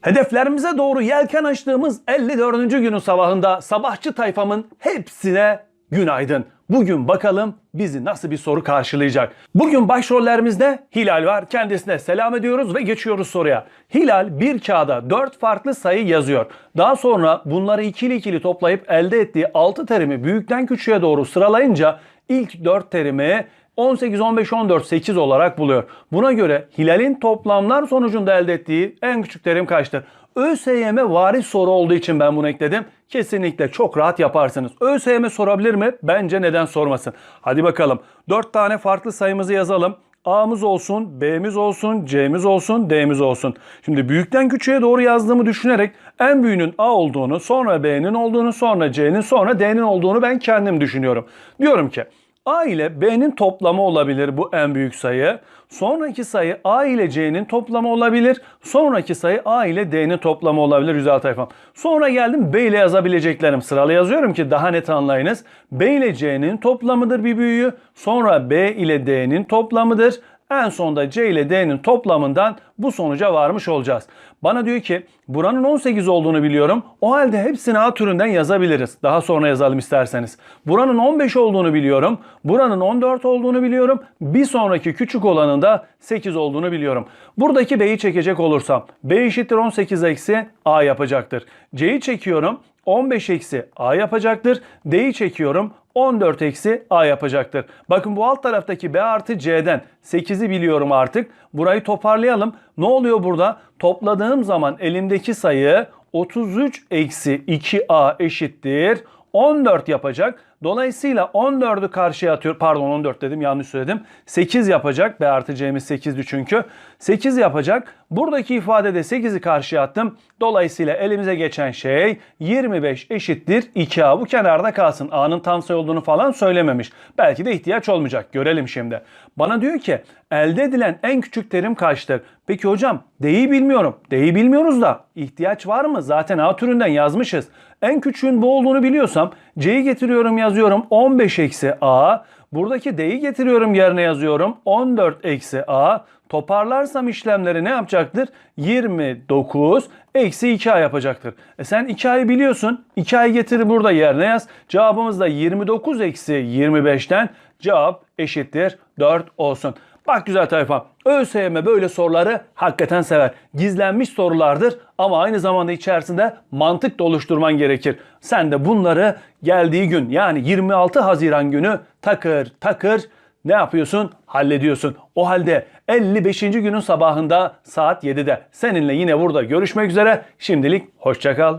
Hedeflerimize doğru yelken açtığımız 54. günün sabahında sabahçı tayfamın hepsine günaydın. Bugün bakalım bizi nasıl bir soru karşılayacak. Bugün başrollerimizde Hilal var. Kendisine selam ediyoruz ve geçiyoruz soruya. Hilal bir kağıda 4 farklı sayı yazıyor. Daha sonra bunları ikili ikili toplayıp elde ettiği 6 terimi büyükten küçüğe doğru sıralayınca ilk 4 terimi 18, 15, 14, 8 olarak buluyor. Buna göre Hilal'in toplamlar sonucunda elde ettiği en küçük terim kaçtır? ÖSYM varis soru olduğu için ben bunu ekledim. Kesinlikle çok rahat yaparsınız. ÖSYM sorabilir mi? Bence neden sormasın. Hadi bakalım. 4 tane farklı sayımızı yazalım. A'mız olsun, B'miz olsun, C'miz olsun, D'miz olsun. Şimdi büyükten küçüğe doğru yazdığımı düşünerek en büyüğünün A olduğunu, sonra B'nin olduğunu, sonra C'nin, sonra D'nin olduğunu ben kendim düşünüyorum. Diyorum ki A ile B'nin toplamı olabilir bu en büyük sayı. Sonraki sayı A ile C'nin toplamı olabilir. Sonraki sayı A ile D'nin toplamı olabilir güzel tayfam. Sonra geldim B ile yazabileceklerim. Sıralı yazıyorum ki daha net anlayınız. B ile C'nin toplamıdır bir büyüğü. Sonra B ile D'nin toplamıdır. En sonda C ile D'nin toplamından bu sonuca varmış olacağız. Bana diyor ki buranın 18 olduğunu biliyorum. O halde hepsini A türünden yazabiliriz. Daha sonra yazalım isterseniz. Buranın 15 olduğunu biliyorum. Buranın 14 olduğunu biliyorum. Bir sonraki küçük olanın da 8 olduğunu biliyorum. Buradaki B'yi çekecek olursam B eşittir 18 eksi A yapacaktır. C'yi çekiyorum. 15 eksi A yapacaktır. D'yi çekiyorum. 14 eksi A yapacaktır. Bakın bu alt taraftaki B artı C'den 8'i biliyorum artık. Burayı toparlayalım. Ne oluyor burada? Topladığım zaman elimdeki sayı 33 eksi 2A eşittir 14 yapacak. Dolayısıyla 14'ü karşıya atıyor. Pardon 14 dedim yanlış söyledim. 8 yapacak. B artı C'miz 8'di çünkü. 8 yapacak. Buradaki ifadede 8'i karşıya attım. Dolayısıyla elimize geçen şey 25 eşittir 2A. Bu kenarda kalsın. A'nın tam sayı olduğunu falan söylememiş. Belki de ihtiyaç olmayacak. Görelim şimdi. Bana diyor ki elde edilen en küçük terim kaçtır? Peki hocam D'yi bilmiyorum. D'yi bilmiyoruz da ihtiyaç var mı? Zaten A türünden yazmışız. En küçüğün bu olduğunu biliyorsam C'yi getiriyorum yazıyorum 15 eksi A. Buradaki D'yi getiriyorum yerine yazıyorum 14 eksi A. Toparlarsam işlemleri ne yapacaktır? 29 eksi 2A yapacaktır. E sen 2A'yı biliyorsun. 2A'yı getir burada yerine yaz. Cevabımız da 29 eksi 25'ten cevap eşittir 4 olsun. Bak güzel tayfa. ÖSYM böyle soruları hakikaten sever. Gizlenmiş sorulardır ama aynı zamanda içerisinde mantık da oluşturman gerekir. Sen de bunları geldiği gün yani 26 Haziran günü takır takır ne yapıyorsun? Hallediyorsun. O halde 55. günün sabahında saat 7'de seninle yine burada görüşmek üzere. Şimdilik hoşçakal.